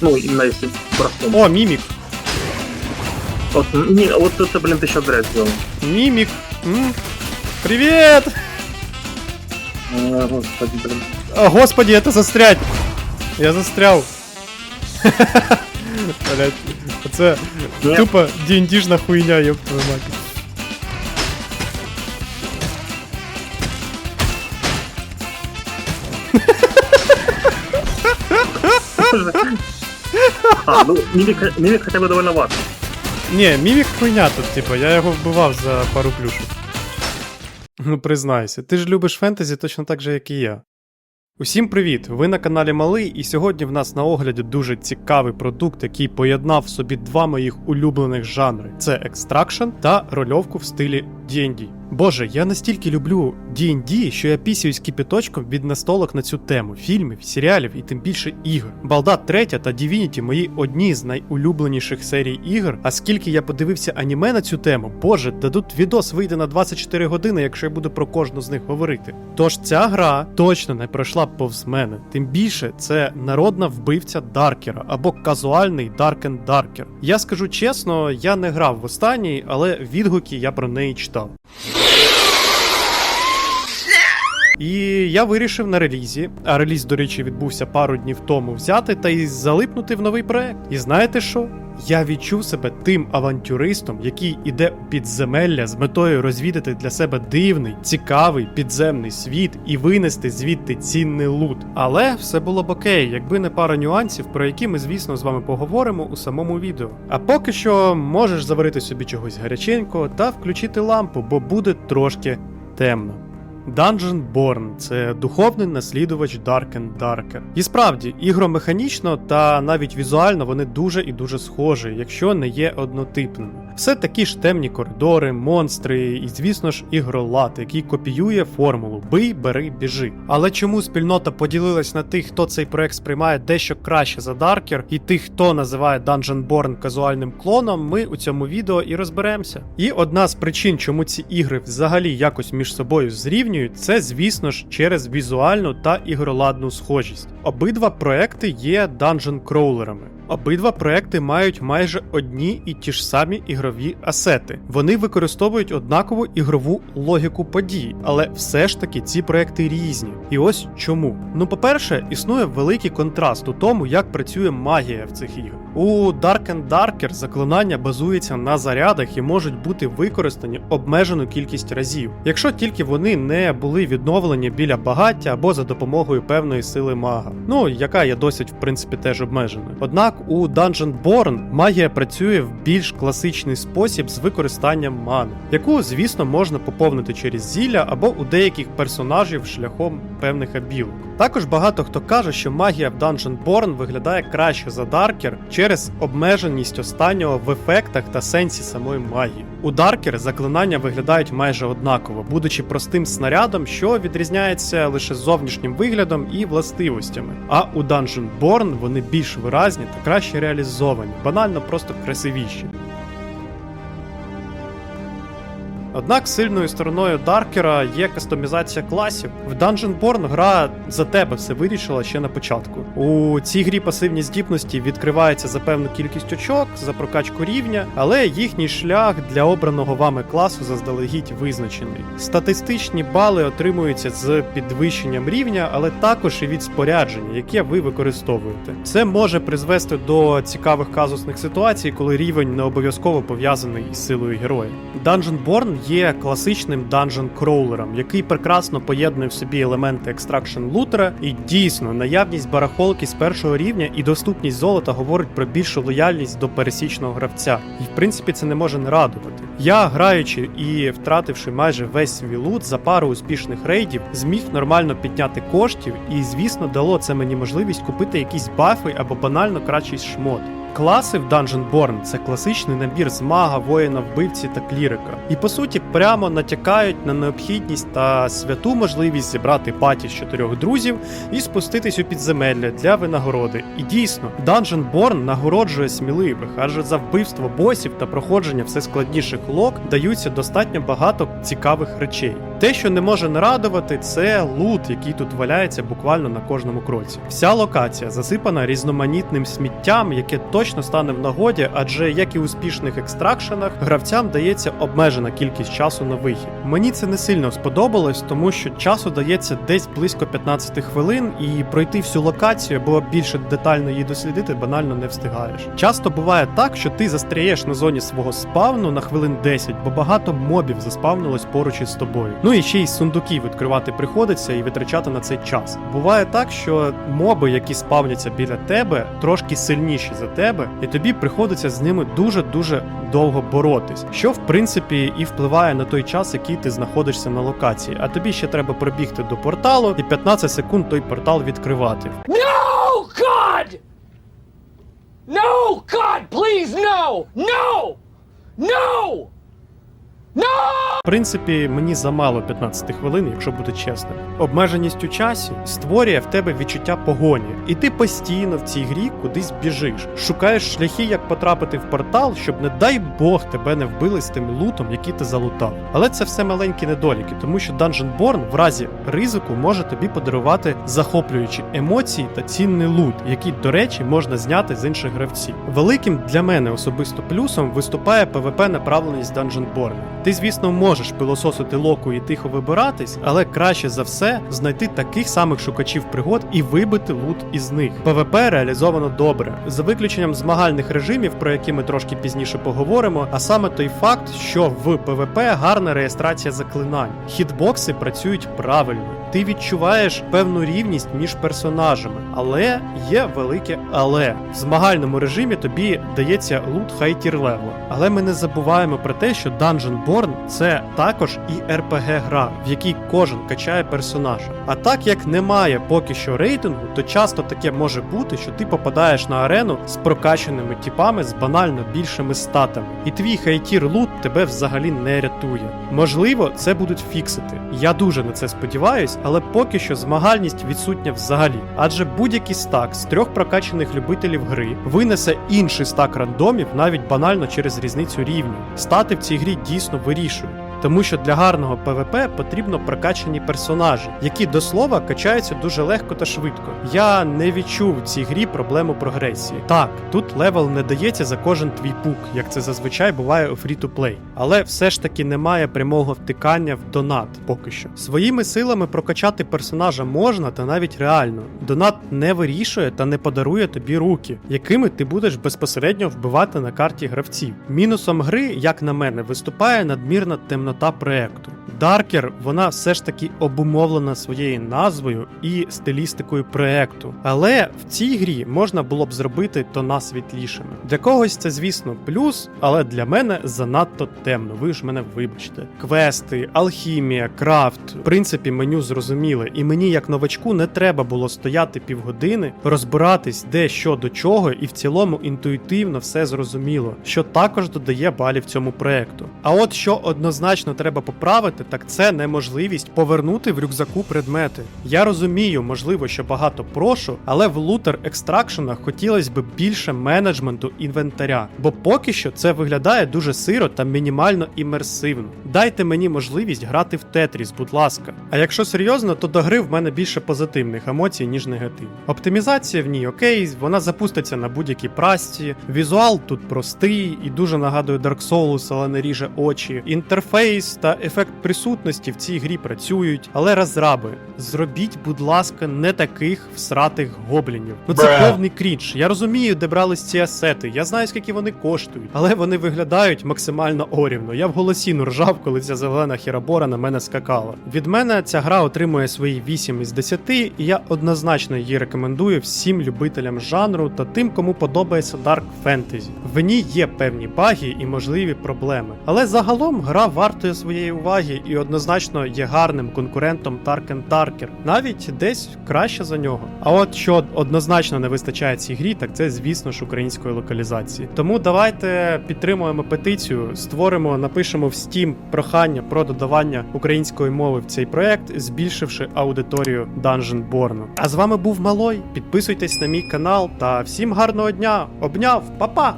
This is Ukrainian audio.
Ну, именно если простом. О, мімік. Вот, не, вот это, блин, ты сейчас зря сделал. Мімік. М? Привіт! А, господи, блин. О, господи, это застрять! Я застряв. Блять, це Ні. тупо D&D-жна хуйня, ёб твою мать. Ну, мимик, мимик хотя бы довольно важно. Ні, мімік хуйня тут, типу, я його вбивав за пару плюшок. Ну, признайся, ти ж любиш фентезі точно так же, як і я. Усім привіт! Ви на каналі Малий, і сьогодні в нас на огляді дуже цікавий продукт, який поєднав в собі два моїх улюблених жанри: це екстракшн та рольовку в стилі D&D. Боже, я настільки люблю D&D, що я пісяюсь кипяточком від настолок на цю тему, фільмів, серіалів і тим більше ігор. Балдат 3 та Divinity мої одні з найулюбленіших серій ігор. А скільки я подивився аніме на цю тему, боже, дадуть відос вийде на 24 години, якщо я буду про кожну з них говорити. Тож ця гра точно не пройшла б повз мене. Тим більше це народна вбивця Даркера або казуальний and Darker. Я скажу чесно, я не грав в останній, але відгуки я про неї читав. І я вирішив на релізі, а реліз, до речі, відбувся пару днів тому, взяти та й залипнути в новий проект. І знаєте що? Я відчув себе тим авантюристом, який іде у підземелля з метою розвідати для себе дивний, цікавий підземний світ і винести звідти цінний лут. Але все було б окей, якби не пара нюансів, про які ми, звісно, з вами поговоримо у самому відео. А поки що можеш заварити собі чогось гаряченького та включити лампу, бо буде трошки темно. Dungeon Born це духовний наслідувач Dark and Darker. І справді, ігромеханічно та навіть візуально вони дуже і дуже схожі, якщо не є однотипними. Все такі ж темні коридори, монстри і, звісно ж, ігролад, який копіює формулу бий, бери, біжи. Але чому спільнота поділилась на тих, хто цей проект сприймає дещо краще за Darker, і тих, хто називає Dungeon казуальним клоном, ми у цьому відео і розберемося. І одна з причин, чому ці ігри взагалі якось між собою зрівнюють, це, звісно ж, через візуальну та ігроладну схожість. Обидва проекти є данжен кроулерами. Обидва проекти мають майже одні і ті ж самі ігрові асети. Вони використовують однакову ігрову логіку подій, але все ж таки ці проекти різні. І ось чому. Ну, по-перше, існує великий контраст у тому, як працює магія в цих іграх. У Dark and Darker заклинання базується на зарядах і можуть бути використані обмежену кількість разів, якщо тільки вони не були відновлені біля багаття або за допомогою певної сили мага. Ну, яка є досить, в принципі, теж обмеженою. Однак у Dungeon Born магія працює в більш класичний спосіб з використанням мани, яку, звісно, можна поповнити через зілля або у деяких персонажів шляхом певних абілок. Також багато хто каже, що магія в Dungeon виглядає краще за Darker через обмеженість останнього в ефектах та сенсі самої магії. У Darker заклинання виглядають майже однаково, будучи простим снарядом, що відрізняється лише зовнішнім виглядом і властивостями. А у Dungeon вони більш виразні та краще реалізовані, банально просто красивіші. Однак сильною стороною Даркера є кастомізація класів. В Dungeon гра за тебе все вирішила ще на початку. У цій грі пасивні здібності відкриваються за певну кількість очок, за прокачку рівня, але їхній шлях для обраного вами класу заздалегідь визначений. Статистичні бали отримуються з підвищенням рівня, але також і від спорядження, яке ви використовуєте. Це може призвести до цікавих казусних ситуацій, коли рівень не обов'язково пов'язаний із силою героя. Dungeon є класичним данжен кроулером, який прекрасно поєднує в собі елементи екстракшн лутера, і дійсно наявність барахолки з першого рівня і доступність золота говорить про більшу лояльність до пересічного гравця. І в принципі це не може не радувати. Я, граючи і втративши майже весь свій лут за пару успішних рейдів, зміг нормально підняти коштів, і звісно дало це мені можливість купити якісь бафи або банально кращий шмот. Класи в Dungeon це класичний набір з мага, воїна, вбивці та клірика. І по суті прямо натякають на необхідність та святу можливість зібрати паті з чотирьох друзів і спуститись у підземелля для винагороди. І дійсно, Dungeon нагороджує сміливих, адже за вбивство босів та проходження все складніших лок даються достатньо багато цікавих речей. Те, що не може не радувати, це лут, який тут валяється буквально на кожному кроці. Вся локація засипана різноманітним сміттям, яке точно стане в нагоді, адже як і у успішних екстракшенах, гравцям дається обмежена кількість часу на вихід. Мені це не сильно сподобалось, тому що часу дається десь близько 15 хвилин, і пройти всю локацію або більше детально її дослідити банально не встигаєш. Часто буває так, що ти застряєш на зоні свого спавну на хвилин 10, бо багато мобів заспавнилось поруч із тобою. Ну і ще й сундуків відкривати приходиться і витрачати на цей час. Буває так, що моби, які спавняться біля тебе, трошки сильніші за тебе, і тобі приходиться з ними дуже дуже довго боротись, що в принципі і впливає на той час, який ти знаходишся на локації. А тобі ще треба пробігти до порталу і 15 секунд той портал відкривати. No, God! No, God, please, no! No! No! No! Принципі, мені замало 15 хвилин, якщо бути чесним. Обмеженість у часі створює в тебе відчуття погоні, і ти постійно в цій грі кудись біжиш, шукаєш шляхи, як потрапити в портал, щоб не дай Бог тебе не вбили з тим лутом, який ти залутав. Але це все маленькі недоліки, тому що Dungeonborn в разі ризику може тобі подарувати захоплюючі емоції та цінний лут, який, до речі, можна зняти з інших гравців. Великим для мене особисто плюсом виступає PvP направленість Dungeonborn. Ти, звісно, можеш пилососити локу і тихо вибиратись, але краще за все знайти таких самих шукачів пригод і вибити лут із них. PvP реалізовано добре, за виключенням змагальних режимів, про які ми трошки пізніше поговоримо. А саме той факт, що в PvP гарна реєстрація заклинань, хітбокси працюють правильно. Ти відчуваєш певну рівність між персонажами, але є велике але в змагальному режимі тобі дається лут хайтір левел. Але ми не забуваємо про те, що Dungeonborn — це також і RPG гра, в якій кожен качає персонажа. А так як немає поки що рейтингу, то часто таке може бути, що ти попадаєш на арену з прокачаними тіпами з банально більшими статами, і твій хайтір лут тебе взагалі не рятує. Можливо, це будуть фіксити. Я дуже на це сподіваюсь, але поки що змагальність відсутня взагалі. Адже будь-який стак з трьох прокачаних любителів гри винесе інший стак рандомів навіть банально через різницю рівнів. Стати в цій грі дійсно вирішують. Тому що для гарного ПВП потрібно прокачані персонажі, які до слова качаються дуже легко та швидко. Я не відчув в цій грі проблему прогресії. Так, тут левел не дається за кожен твій пук, як це зазвичай буває у фрі-то-плей. Але все ж таки немає прямого втикання в донат поки що. Своїми силами прокачати персонажа можна та навіть реально. Донат не вирішує та не подарує тобі руки, якими ти будеш безпосередньо вбивати на карті гравців. Мінусом гри, як на мене, виступає надмірна темнота проекту. Даркер, вона все ж таки обумовлена своєю назвою і стилістикою проекту. Але в цій грі можна було б зробити тона світлішими. Для когось це, звісно, плюс, але для мене занадто темно. Ви ж мене вибачте. Квести, алхімія, крафт, в принципі, меню зрозуміле, і мені, як новачку, не треба було стояти півгодини, розбиратись, де що до чого, і в цілому інтуїтивно все зрозуміло, що також додає балів цьому проекту. А от що однозначно треба поправити, так це неможливість повернути в рюкзаку предмети. Я розумію, можливо, що багато прошу, але в лутер екстракшенах хотілося б більше менеджменту інвентаря, бо поки що це виглядає дуже сиро та мінімально імерсивно. Дайте мені можливість грати в Тетріс, будь ласка. А якщо серйозно, то до гри в мене більше позитивних емоцій, ніж негатив. Оптимізація в ній окей, вона запуститься на будь-якій прасці. Візуал тут простий і дуже нагадує Dark Souls, але не ріже очі. Інтерфейс та ефект присутності в цій грі працюють, але розраби, зробіть, будь ласка, не таких всратих гоблінів. Ну це Бра. повний крінж. Я розумію, де брались ці асети. Я знаю, скільки вони коштують, але вони виглядають максимально орівно. Я в голосіну ржав, коли ця зелена хірабора на мене скакала. Від мене ця гра отримує свої 8 із 10, і я однозначно її рекомендую всім любителям жанру та тим, кому подобається Dark Fantasy. В ній є певні баги і можливі проблеми. Але загалом гра вартує своєї уваги і однозначно є гарним конкурентом Tarken Tarker, навіть десь краще за нього. А от що однозначно не вистачає цій грі, так це звісно ж української локалізації. Тому давайте підтримуємо петицію, створимо, напишемо в Steam прохання про додавання української мови в цей проект, збільшивши аудиторію Dungeonborn. А з вами був Малой. Підписуйтесь на мій канал та всім гарного дня. Обняв, па-па!